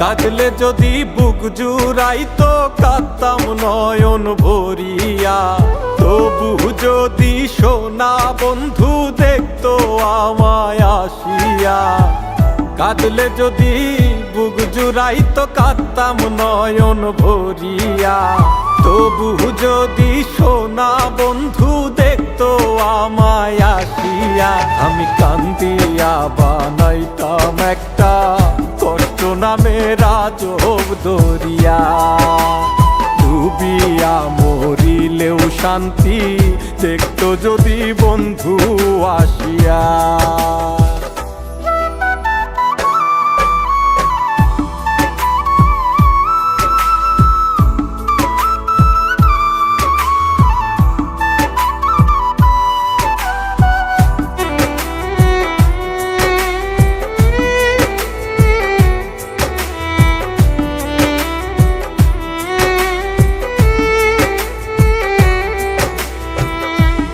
কাঁদলে যদি বুক জুড়াই তো কাঁদতাম নয়ন ভরিয়া। তবু যদি সোনা বন্ধু দেখতো আমায় আসিয়া। কাঁদলে যদি বুক জুড়াই তো কাঁদতাম নয়ন ভরিয়া। তবু যদি সোনা বন্ধু দেখতো আমায় আসিয়া। আমি কান্দিয়া বানাইতাম নামে রাজব দরিয়া ডুবিয়া মরিলেও শান্তি দেখতো যদি বন্ধু আসিয়া।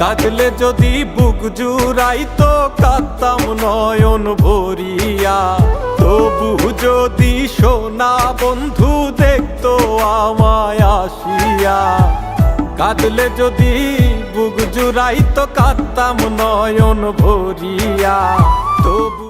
কাঁদলে যদি বুক জুড়াই তো কাঁদতাম নয়ন ভরিয়া। তবু যদি সোনা বন্ধু দেখতো আমায় আসিয়া। কাঁদলে যদি বুক জুড়াই তো কাঁদতাম নয়ন ভরিয়া। তবু